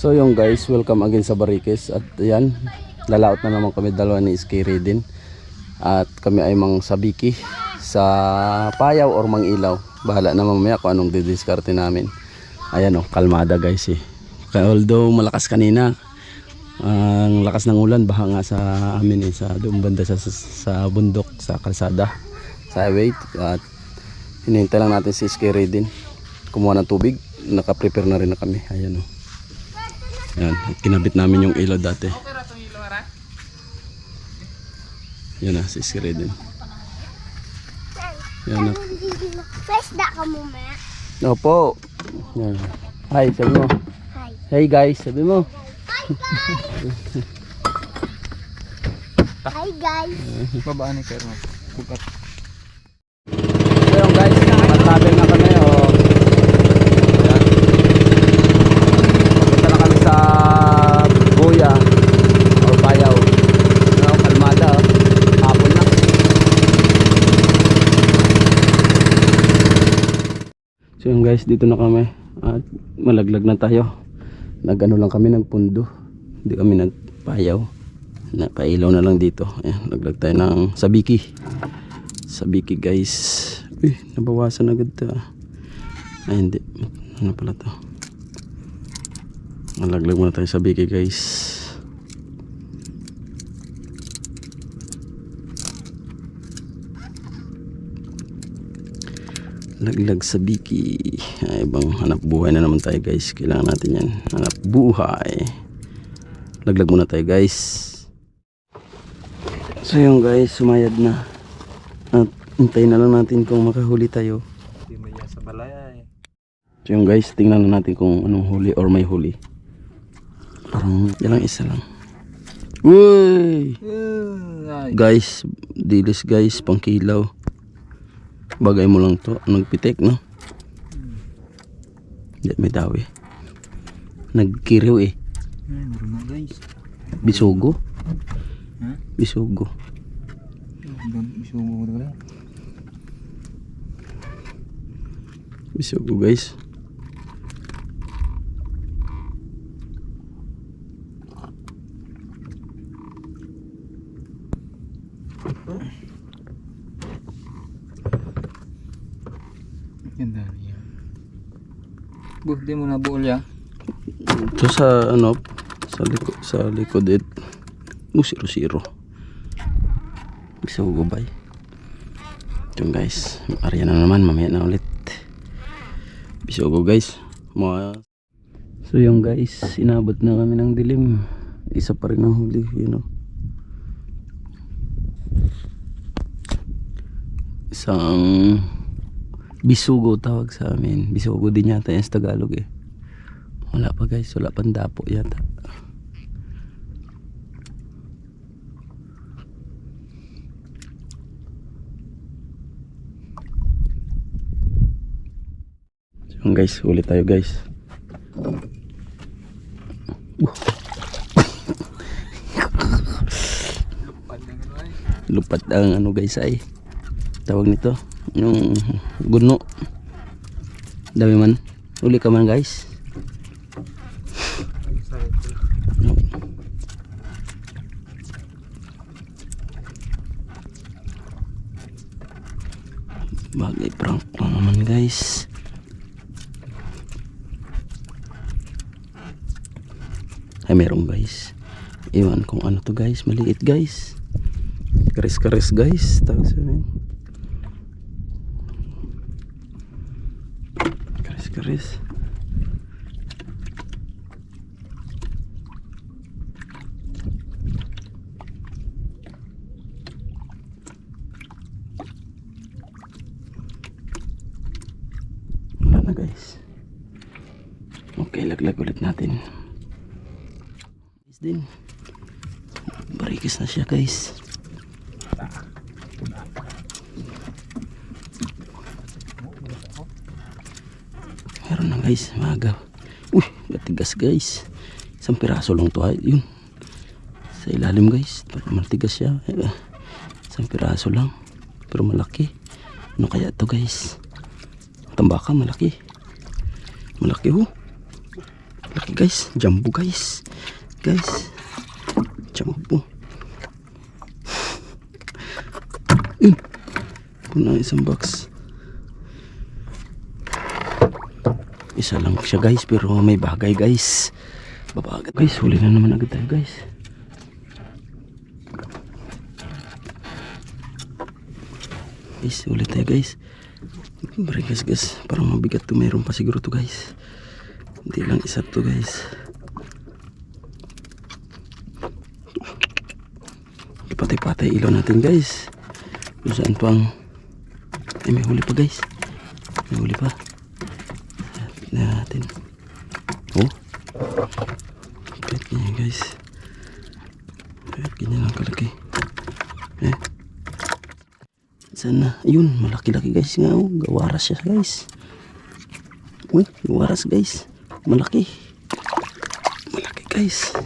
So yung guys, welcome again sa Barikes at yan, lalaot na naman kami dalawa ni Iskiri din. At kami ay mang sabiki sa payaw or mang ilaw. Bahala na mamaya kung anong didiskarte namin. Ayan oh, kalmada guys eh. Although malakas kanina, ang lakas ng ulan baha nga sa amin eh, sa doon banda sa, sa, bundok, sa kalsada, sa highway. At hinihintay lang natin si Iskiri din. Kumuha ng tubig, naka-prepare na rin na kami. Ayan oh. Yan, kinabit namin yung ilaw dati. Yan na, si Siri din. Yan na. Fresh da ka mo, ma. Opo. Yan. Hi, sabi mo. Hi. Hey guys, sabi mo. Hi, guys. Babaan ni Kerno. Bukat. So yung guys, magtabil na kami. Oh. Yan. Punta na kami sa Buya or Bayaw. Ano, kalmada. Oh. Hapon na. So yung guys, dito na kami. At malaglag na tayo. Nagano lang kami, nagpundo. Hindi kami nagpayaw. Napailaw na lang dito. Ayan, laglag tayo ng sabiki. Sabiki guys. Uy, nabawasan agad to. ah. Ay hindi. Ano pala to? Malaglag muna tayo sa biki guys. Laglag sa biki. Ay, ibang hanap buhay na naman tayo guys. Kailangan natin yan. Hanap buhay. Laglag muna tayo guys. So yung guys, sumayad na. At hintayin na lang natin kung makahuli tayo. Sa balay. So yung guys, tingnan na natin kung anong huli or may huli. Parang yan lang isa lang. Uy! Guys, dilis guys, pangkilaw. Bagay mo lang to. Nagpitek, no? Hindi, may. Nagkiriw eh. Ay, meron na guys. Bisugo. Bisugo. Bisugo guys. Ganda niya. Buti mo na buol ya. Ito sa ano, sa likod, sa likod it. Oh, zero zero. Bisugo bay. Ito guys, area na naman, mamaya na ulit. Bisugo guys. Mga So yung guys, inabot na kami ng dilim. Isa pa rin ang huli, you know. Isang bisugo tawag sa amin. Bisugo din yata sa Tagalog eh. Wala pa guys, wala pang dapo yata. So guys, ulit tayo guys. Lupat ang ano guys ay. Tawag nito yung guno. Dami man. Uli ka man guys bagay prank lang naman guys ay meron guys. Iwan kung ano to guys. Maliit guys. Karis karis guys. Tawag sa amin. Karis karis guys. Okay laglag ulit natin din. Barikis na siya guys. Meron na guys. Maga uy matigas guys. Isang piraso lang to ay yun. Sa ilalim guys. Matigas siya. Eh, isang piraso lang. Pero malaki. Ano kaya to guys? Tambaka malaki. Malaki ho malaki Malaki guys. Jumbo guys. Guys. Jumbo. Yun. Puno isang box. Isa lang siya guys pero may bagay guys. Babagat. Guys, huli na naman agad tayo guys. Guys, huli tayo guys. Bari guys guys. Parang mabigat to. Mayroon pa siguro to guys. Hindi lang isa to guys. Ipatay-patay ilaw natin guys. Kung saan pa ang... Ay, may huli pa guys. May huli pa. Natin. Oh. Kahit ganyan guys. Kahit ganyan lang kalaki. Eh. Saan na? Ayun, malaki-laki guys nga. Oh. Gawaras siya guys. Uy, gawaras guys. Malaki. Malaki guys.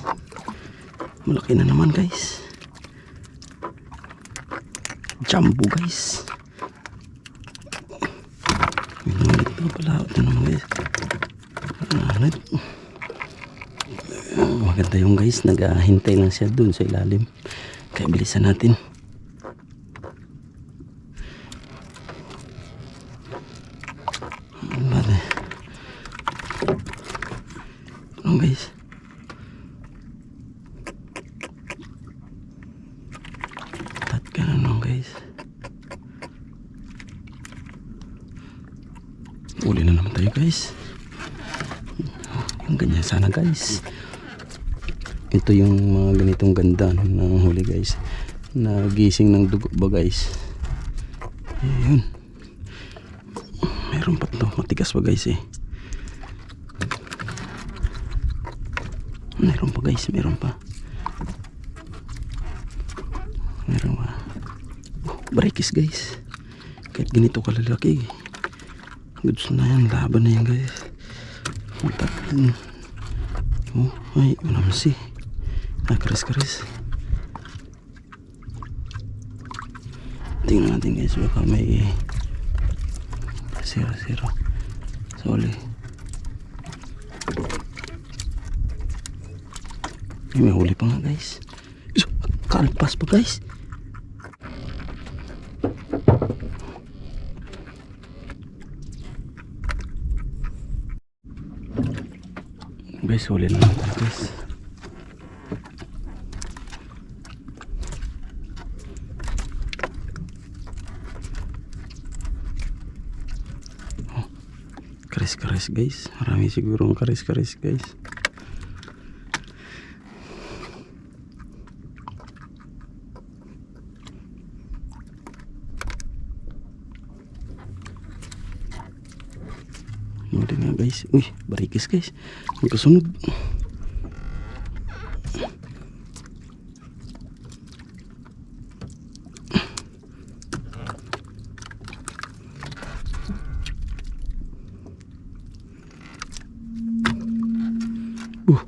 Malaki na naman guys. Jumbo guys. Ayun, ito pala. Ito naman guys. Ito? Maganda yung guys, naghahintay lang siya dun sa ilalim. Kaya bilisan natin. Ano ba ito? Ano guys? Tat ka na lang guys. Uli na naman tayo guys. Yung ganyan sana guys. Ito yung mga ganitong ganda ng huli guys. Nagising ng dugo ba guys. Ayun. Meron pa to. Matigas pa guys eh. Meron pa guys. Meron pa. Meron pa. Oh, Barekis guys. Kahit ganito kalalaki. Goods na yan. Laban na yan guys. Matakin. Oh, ay, ulam si. Ah, karis-karis. Tingnan natin guys, baka may zero-zero. Sorry. Ay, may huli pa nga guys. Kalpas pa guys. Guys, huli na natin guys. Karis-karis guys. Marami siguro ang karis-karis guys. Huli nga guys. Uy, barikis guys. Ang kasunod. Uh.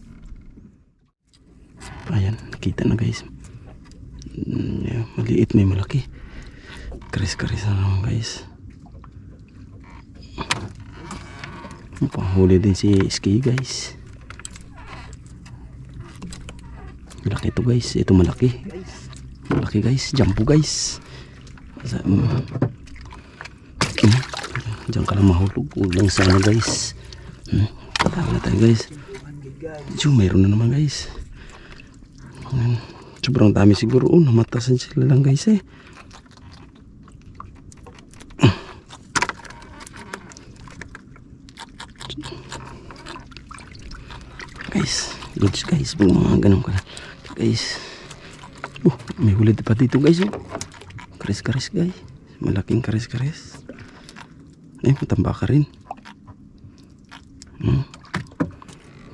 Ayan, nakita na guys. Mm, maliit may malaki. Karis-karis na naman guys. Pahuli din si Ski guys. Malaki to guys. Ito malaki. Malaki guys. Jumbo guys. Sa, um, Diyan ka lang mahulog. Ulang sana guys. Hmm. Tama na tayo guys. Diyo, mayroon na naman guys. Ayan. Sobrang dami siguro. Oh, namatasan sila lang guys eh. guys goods guys pag mga ganun ka guys. Oh, may huli pa dito guys oh. karis guys. Malaking karis ay matamba ka rin. Hmm.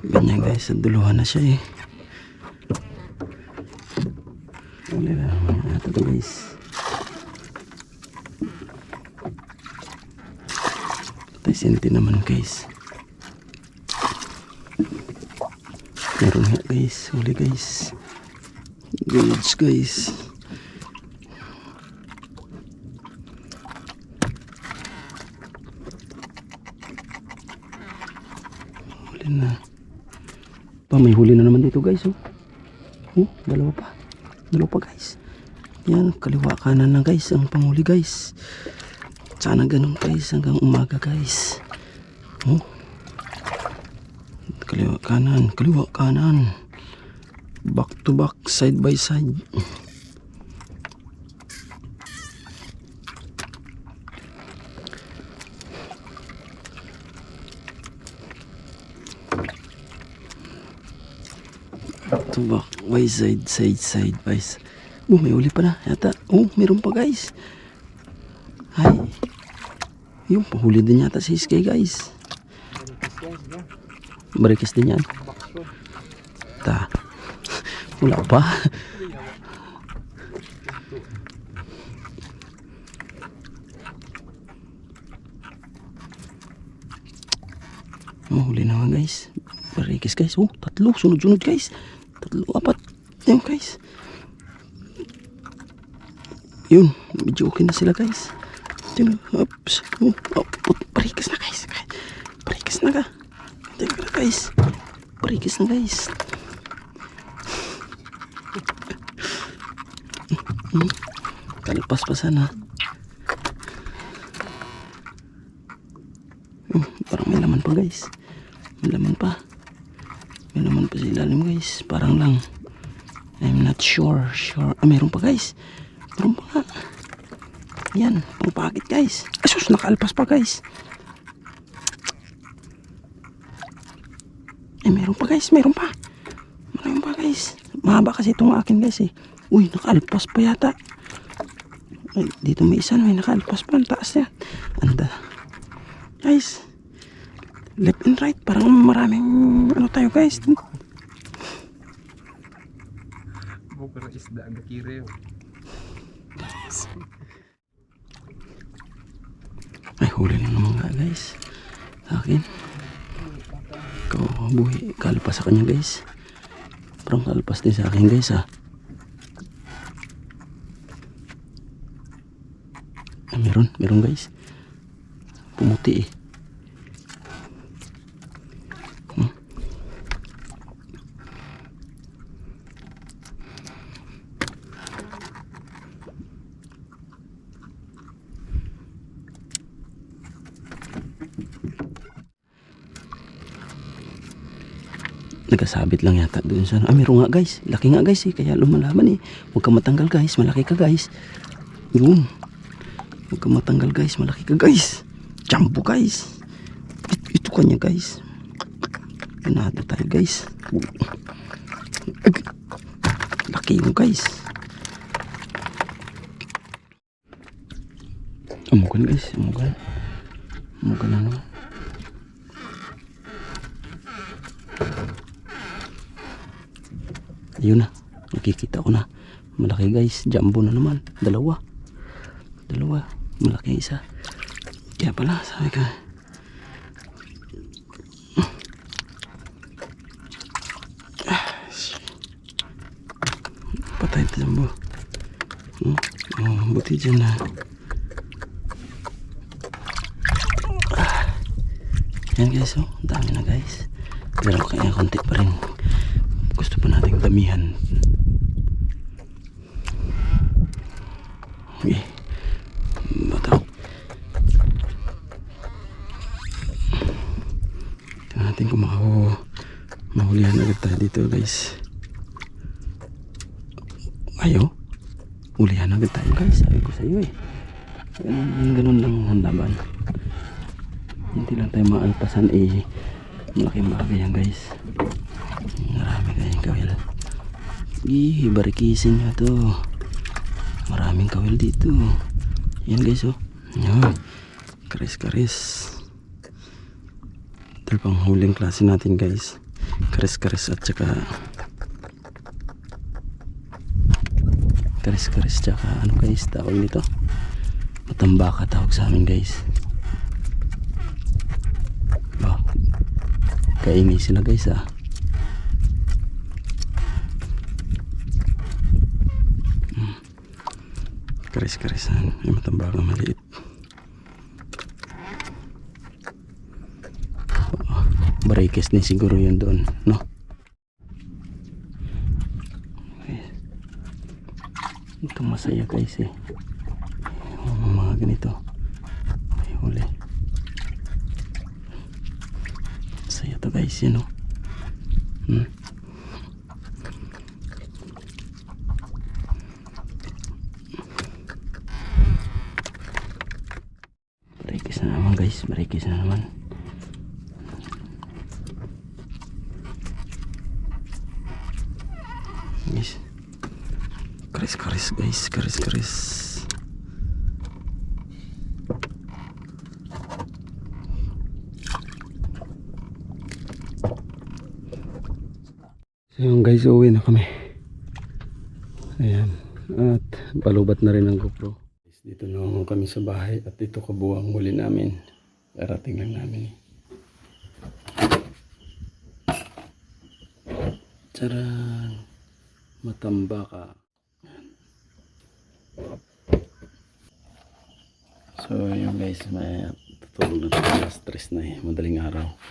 ganyan guys. Sa duluhan na siya eh. Huli na ito guys. Tayo senti naman guys Meron nga guys, huli guys. Goods guys. Huli na. pa, may huli na naman dito guys. Oh, oh dalawa pa. Dalawa pa guys. Yan, kaliwa kanan na guys ang panghuli guys. Sana ganun guys hanggang umaga guys. Oh. Kaliwa kanan, kaliwa kanan. Back to back, side by side. Back to back, by side, side, side, by side. Oh, may uli pa na yata. Oh, meron pa guys. Ay. Yung pahuli din yata si Sky guys. Marikis din yan. Ta. Wala pa. Oh, huli na nga guys. Marikis guys. Oh, tatlo. Sunod-sunod guys. Tatlo, apat. Yan guys. Yun, medyo okay na sila guys. Tingnan, oops. Oh, oh, parikas na guys. Parikas na ka. Tingnan na guys. Parikas na guys. Kalpas pa sana. Hmm, parang may laman pa guys. May laman pa. May laman pa sa ilalim guys. Parang lang. I'm not sure. Sure. Ah, meron pa guys. Meron pa nga. Yan. Pangpakit guys. Asus, nakaalpas pa guys. Eh, meron pa guys. Meron pa. Meron pa guys. Mahaba kasi itong akin guys eh. Uy, nakaalpas pa yata. Ay, dito may isa. May nakaalpas pa. Ang taas yan. Anda. Guys. Left and right. Parang maraming ano tayo guys. Bukara isda ang kireo. Ay, huli na naman nga guys. Sa akin. Buhi. Kalpas sa kanya guys. Parang kalpas din sa akin guys ah. Ah, meron. Meron guys. Pumuti eh. Nagkasabit lang yata doon sa... Ah, meron nga guys. Laki nga guys eh. Kaya lumalaban eh. Huwag ka matanggal guys. Malaki ka guys. Yun. Huwag ka matanggal guys. Malaki ka guys. Jumbo guys. Ito, ito kanya guys. Ganado tayo guys. Laki yun guys. Amukan guys. Amukan. Amukan na naman. Ayun na. Nakikita ko na. Malaki guys. Jumbo na naman. Dalawa. Dalawa. Malaki isa. Kaya pala sabi ka. Patay ito jumbo. Hmm? Oh, buti dyan na. Ah. Yan guys oh. Dami na guys. Pero kaya konti pa rin gusto pa nating damihan. Okay bataw tingnan natin kung makahu mahulihan agad tayo dito guys. Ayo hulihan agad tayo guys. Sabi ko sa iyo eh. Ganun, ganun lang ang laban hindi lang tayo maalpasan eh malaking bagay yan guys Marami kayong kawil. Ih, barikisin nyo to. Maraming kawil dito. Yan guys oh. Yan. Karis karis. Ito pang huling klase natin guys. Karis karis at saka karis karis tsaka ano guys tawag nito. Matambaka tawag sa amin guys. kaingay sila guys ah. Karis-karisan. Yung matambak na maliit. Oh, barikes din siguro yun doon no? Ito masaya guys eh. Oh, mga ganito. Ay huli. To guys yun oh. Hmm. Marikis na naman guys, marikis na naman. Guys. Karis karis guys, karis karis. So yun guys, uwi na kami. Ayan. At balubat na rin ang GoPro. Dito na naman kami sa bahay at dito kabuang huli namin. Darating lang namin. Tcharan! Matambaka. So yun guys, may tutulog na tayo. Stress na eh. Madaling araw.